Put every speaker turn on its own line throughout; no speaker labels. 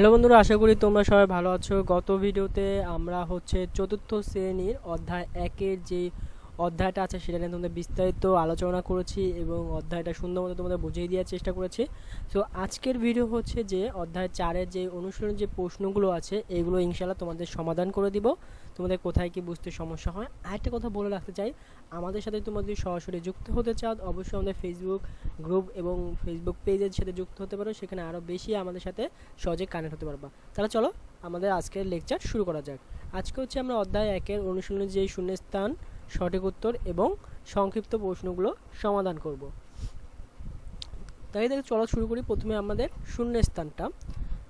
Hello বন্ধুরা, আশা করি তোমরা সবাই ভালো আছো। গত ভিডিওতে আমরা হচ্ছে চতুর্থ শ্রেণির অধ্যায় একের যে অধ্যায়টা আছে সেটা নিয়ে তোমাদের বিস্তারিত আলোচনা করেছি এবং অধ্যায়টা সুন্দর মতো তোমাদের বুঝিয়ে দেওয়ার চেষ্টা করেছি। সো আজকের ভিডিও হচ্ছে যে অধ্যায় চারের যে অনুশীলনের যে প্রশ্নগুলো আছে, এগুলো ইনশাল্লাহ তোমাদের সমাধান করে দিব। তোমাদের কোথায় কি বুঝতে সমস্যা হয়। আরেকটা কথা বলে রাখতে চাই, আমাদের সাথে যদি সরাসরি যুক্ত হতে চাও, অবশ্যই আমাদের ফেসবুক গ্রুপ এবং ফেসবুক পেজের সাথে যুক্ত হতে পারো। সেখানে আরও বেশি আমাদের সাথে সহজে কানেক্ট হতে পারবা। তাহলে চলো, আমাদের আজকের লেকচার শুরু করা যাক। আজকে হচ্ছে আমরা অধ্যায় একের অনুশীলনের যে শূন্যস্থান সঠিক উত্তর এবং সংক্ষিপ্ত প্রশ্নগুলো সমাধান করব। তাই দেখো, চলো শুরু করি। প্রথমে আমাদের শূন্যস্থানটা।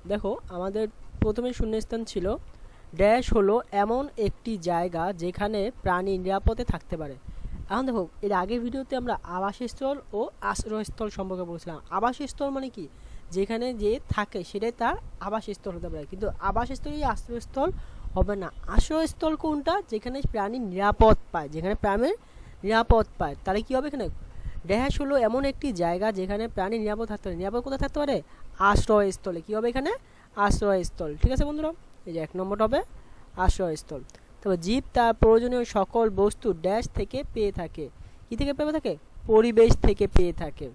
দেখো, আমাদের প্রথমে শূন্যস্থান ছিল, ড্যাশ হলো এমন একটি জায়গা যেখানে প্রাণী নিরাপদে থাকতে পারে। এখন দেখো, এর আগের ভিডিওতে আমরা আবাসস্থল ও আশ্রয়স্থল সম্পর্কে বলছিলাম। আবাসস্থল মানে কি? যেখানে যে থাকে, সেটাই তার আবাসস্থল হতে পারে। কিন্তু আবাসস্থলই আশ্রয়স্থল হবে না। আশ্রয়স্থল কোনটা? যেখানে প্রাণী নিরাপদ পায়। যেখানে প্রাণীর নিরাপদ পায়। তাহলে কী হবে এখানে? ড্যাশ হলো এমন একটি জায়গা যেখানে প্রাণী নিরাপদ থাকতে পারে। নিরাপদ কোথায় থাকতে পারে? আশ্রয়স্থলে কী হবে এখানে? আশ্রয়স্থল ঠিক আছে বন্ধুরা? এই যে এক নম্বরটা হবে আশ্রয়স্থল তবে জীব তার প্রয়োজনীয় সকল বস্তু ড্যাশ থেকে পেয়ে থাকে। কী থেকে পেয়ে থাকে? পরিবেশ থেকে পেয়ে থাকে।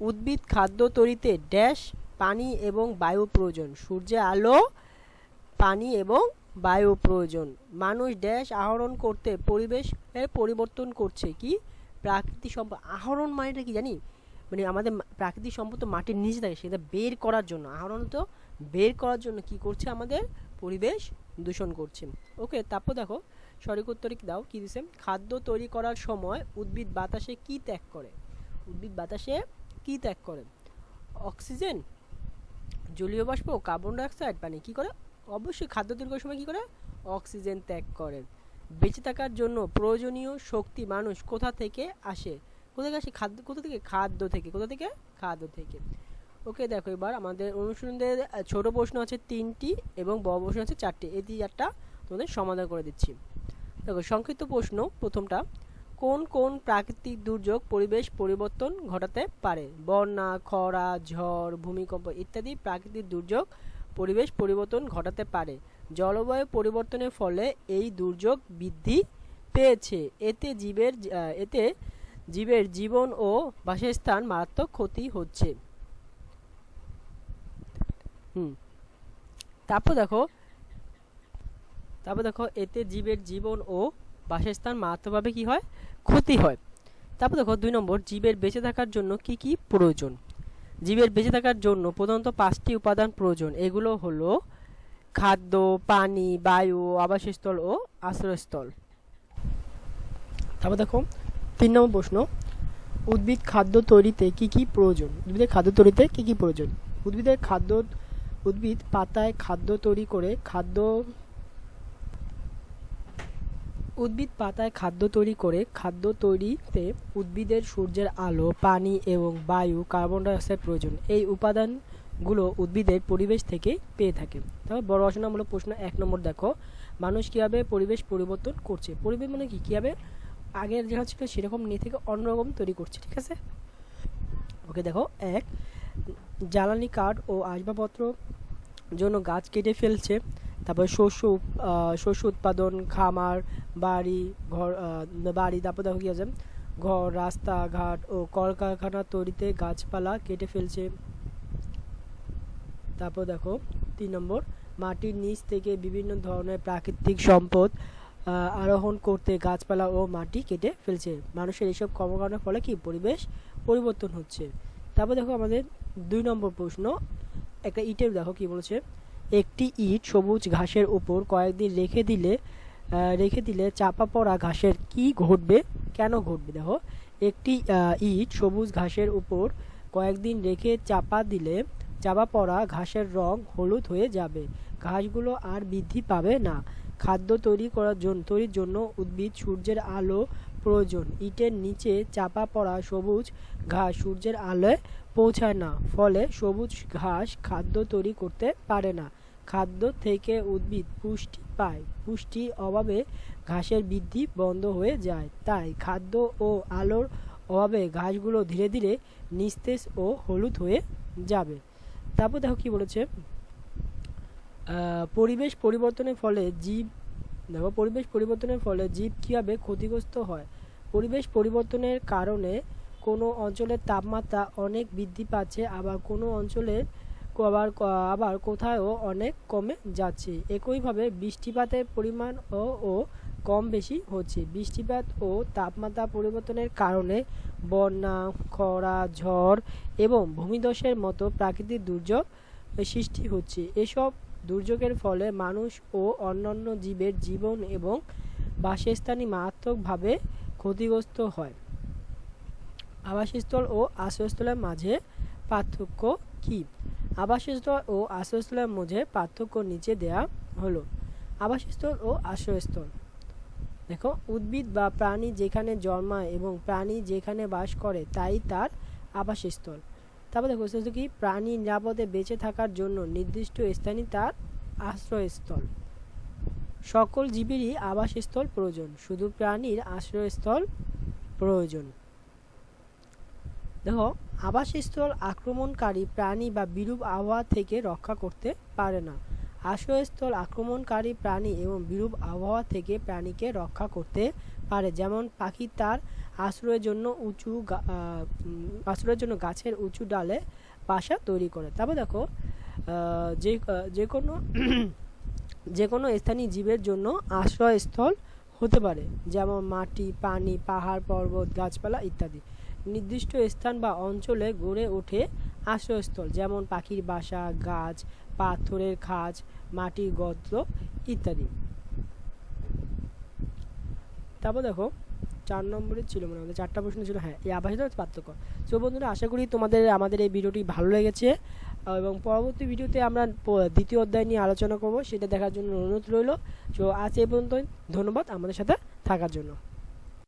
উদ্ভিদ, খাদ্য তৈরিতে ড্যাশ, পানি এবং বায়ু প্রয়োজন। সূর্যের আলো, পানি এবং বায়ু প্রয়োজন। মানুষ ড্যাশ আহরণ করতে পরিবেশের পরিবর্তন করছে কি? প্রাকৃতিক সম্পদ। আহরণ মানেটা কি জানি? মানে আমাদের প্রাকৃতিক সম্পদ তো মাটির নিচে থাকে, সেটা বের করার জন্য। আহরণ তো বের করার জন্য কি করছে আমাদের? পরিবেশ দূষণ করছে। ওকে, তারপর দেখো, সঠিক উত্তরে দাও? কি দিছে? খাদ্য তৈরি করার সময় উদ্ভিদ বাতাসে কি ত্যাগ করে? উদ্ভিদ বাতাসে কি ত্যাগ করে? অক্সিজেন, জলীয় বাষ্প, কার্বন ডাইঅক্সাইড পানি কি করে? অবশ্যই খাদ্য করার সময় কী করে? অক্সিজেন ত্যাগ করে বেঁচে থাকার জন্য প্রয়োজনীয় শক্তি মানুষ কোথা থেকে আসে? কোথা থেকে আসে? খাদ্য, কোথা থেকে? খাদ্য থেকে। কোথা থেকে? খাদ্য থেকে। ওকে, দেখো এবার আমাদের অনুশীলনদের ছোট প্রশ্ন আছে তিনটি এবং বড় প্রশ্ন আছে চারটি। এই চারটা তোমাদের সমাধান করে দিচ্ছি। দেখো, সংক্ষিপ্ত প্রশ্ন, প্রথমটা, কোন কোন প্রাকৃতিক দুর্যোগ পরিবেশ পরিবর্তন ঘটাতে পারে? বন্যা, খরা, ঝড়, ভূমিকম্প ইত্যাদি প্রাকৃতিক দুর্যোগ পরিবেশ পরিবর্তন ঘটাতে পারে। জলবায়ু পরিবর্তনের ফলে এই দুর্যোগ বৃদ্ধি পেয়েছে। এতে জীবের এতে জীবের জীবন ও বাসস্থান মারাত্মক ক্ষতি হচ্ছে। হুম। তারপর দেখো তারপর দেখো, এতে জীবের জীবন ও বাসস্থান মারাত্মকভাবে কি হয়? ক্ষতি হয়। তারপর দেখো, দুই নম্বর, জীবের বেঁচে থাকার জন্য কি কি প্রয়োজন? জীবের বেঁচে থাকার জন্য প্রধানত পাঁচটি উপাদান প্রয়োজন। এগুলো হলো খাদ্য, পানি, বায়ু, আবাসস্থল ও আশ্রয়স্থল। তারপর দেখো, তিন নম্বর প্রশ্ন, উদ্ভিদ খাদ্য তৈরিতে কি কি প্রয়োজন? উদ্ভিদের খাদ্য তৈরিতে কি কি প্রয়োজন? উদ্ভিদের খাদ্য, উদ্ভিদ পাতায় খাদ্য তৈরি করে খাদ্য উদ্ভিদ পাতায় খাদ্য তৈরি করে খাদ্য তৈরিতে উদ্ভিদের সূর্যের আলো, পানি এবং বায়ু, কার্বন ডাইঅক্সাইড প্রয়োজন। এই উপাদানগুলো উদ্ভিদের পরিবেশ থেকে পেয়ে থাকে। তবে বড় রচনামূলক প্রশ্ন এক নম্বর, দেখো, মানুষ কীভাবে পরিবেশ পরিবর্তন করছে? পরিবেশ মানে কি? কীভাবে আগের যেটা ছিল সেরকম নিয়ে থেকে অন্যরকম তৈরি করছে, ঠিক আছে? ওকে, দেখো, এক, জ্বালানি কাঠ ও আসবাবপত্র জন্য গাছ কেটে ফেলছে। তারপর শস্য শস্য উৎপাদন, খামার, বাড়ি, ঘর বাড়ি, তারপর দেখো কী আছে? ঘর, রাস্তাঘাট ও কলকারখানা তৈরিতে গাছপালা কেটে ফেলছে। তারপর দেখো, তিন নম্বর, মাটির নিচ থেকে বিভিন্ন ধরনের প্রাকৃতিক সম্পদ আরোহণ করতে গাছপালা ও মাটি কেটে ফেলছে। মানুষের এইসব কর্মকাণ্ডের ফলে কি পরিবেশ পরিবর্তন হচ্ছে? তারপর দেখো আমাদের দুই নম্বর প্রশ্ন, একটা ইটের দেখো কি বলছে? একটি ইট সবুজ ঘাসের উপর কয়েকদিন রেখে দিলে রেখে দিলে চাপা পড়া ঘাসের কি ঘটবে? কেন ঘটবে দেখো? একটি ইট সবুজ ঘাসের উপর কয়েকদিন রেখে চাপা দিলে চাপা পড়া ঘাসের রং হলুদ হয়ে যাবে। ঘাসগুলো আর বৃদ্ধি পাবে না। খাদ্য তৈরি করার জন্য তৈরির জন্য উদ্ভিদ সূর্যের আলো প্রয়োজন। ইটের নিচে চাপা পড়া সবুজ ঘাস সূর্যের আলোয় পৌঁছায় না, ফলে সবুজ ঘাস খাদ্য তৈরি করতে পারে না। খাদ্য থেকে উদ্ভিদ পুষ্টি পায়। পুষ্টির অভাবে ঘাসের বৃদ্ধি বন্ধ হয়ে যায়। তাই খাদ্য ও আলোর অভাবে ঘাসগুলো ধীরে ধীরে নিস্তেজ ও হলুদ হয়ে যাবে। তারপর দেখো কি বলেছে? পরিবেশ পরিবর্তনের ফলে জীব দেখো, পরিবেশ পরিবর্তনের ফলে জীব কীভাবে ক্ষতিগ্রস্ত হয়? পরিবেশ পরিবর্তনের কারণে কোনো অঞ্চলের তাপমাত্রা অনেক বৃদ্ধি পাচ্ছে, আবার কোনো অঞ্চলের আবার আবার কোথাও অনেক কমে যাচ্ছে। একইভাবে বৃষ্টিপাতের পরিমাণ ও ও কম বেশি হচ্ছে। বৃষ্টিপাত ও তাপমাত্রা পরিবর্তনের কারণে বন্যা, খরা, ঝড় এবং ভূমিধসের মতো প্রাকৃতিক দুর্যোগ সৃষ্টি হচ্ছে। এসব দুর্যোগের ফলে মানুষ ও অন্যান্য জীবের জীবন এবং বাসস্থানই মারাত্মকভাবে ক্ষতিগ্রস্ত হয়। আবাসস্থল ও আশ্রয়স্থলের মাঝে পার্থক্য কী? আবাসস্থল ও আশ্রয়স্থলের মধ্যে পার্থক্য নিচে দেয়া হলো। আবাসস্থল ও আশ্রয়স্থল। দেখো, উদ্ভিদ বা প্রাণী যেখানে জন্মায় এবং প্রাণী যেখানে বাস করে, তাই তার আবাসস্থল। তারপর দেখো সেটা কি? প্রাণী নিরাপদে বেঁচে থাকার জন্য নির্দিষ্ট স্থানই তার আশ্রয়স্থল। সকল জীবেরই আবাসস্থল প্রয়োজন, শুধু প্রাণীর আশ্রয়স্থল প্রয়োজন। দেখো আবাসস্থল আক্রমণকারী প্রাণী বা বিরূপ আবহাওয়া থেকে রক্ষা করতে পারে না। আশ্রয়স্থল আক্রমণকারী প্রাণী এবং বিরূপ আবহাওয়া থেকে প্রাণীকে রক্ষা করতে পারে। যেমন পাখি তার আশ্রয়ের জন্য উঁচু আশ্রয়ের জন্য গাছের উঁচু ডালে বাসা তৈরি করে। তারপর দেখো যে যে কোনো যে কোনো স্থানীয় জীবের জন্য আশ্রয়স্থল হতে পারে। যেমন মাটি, পানি, পাহাড়, পর্বত, গাছপালা ইত্যাদি। নির্দিষ্ট স্থান বা অঞ্চলে গড়ে ওঠে আশ্রয়স্থল, যেমন পাখির বাসা, গাছ, পাথরের খাজ, মাটির গর্ত ইত্যাদি। তারপর দেখো, চার নম্বরে ছিল মানে আমাদের চারটা প্রশ্ন ছিল হ্যাঁ এই আবাসিক পার্থক্য। তো বন্ধুরা, আশা করি তোমাদের, আমাদের এই ভিডিওটি ভালো লেগেছে এবং পরবর্তী ভিডিওতে আমরা দ্বিতীয় অধ্যায় নিয়ে আলোচনা করব, সেটা দেখার জন্য অনুরোধ রইল। তো আজ এই পর্যন্তই, ধন্যবাদ আমাদের সাথে থাকার জন্য।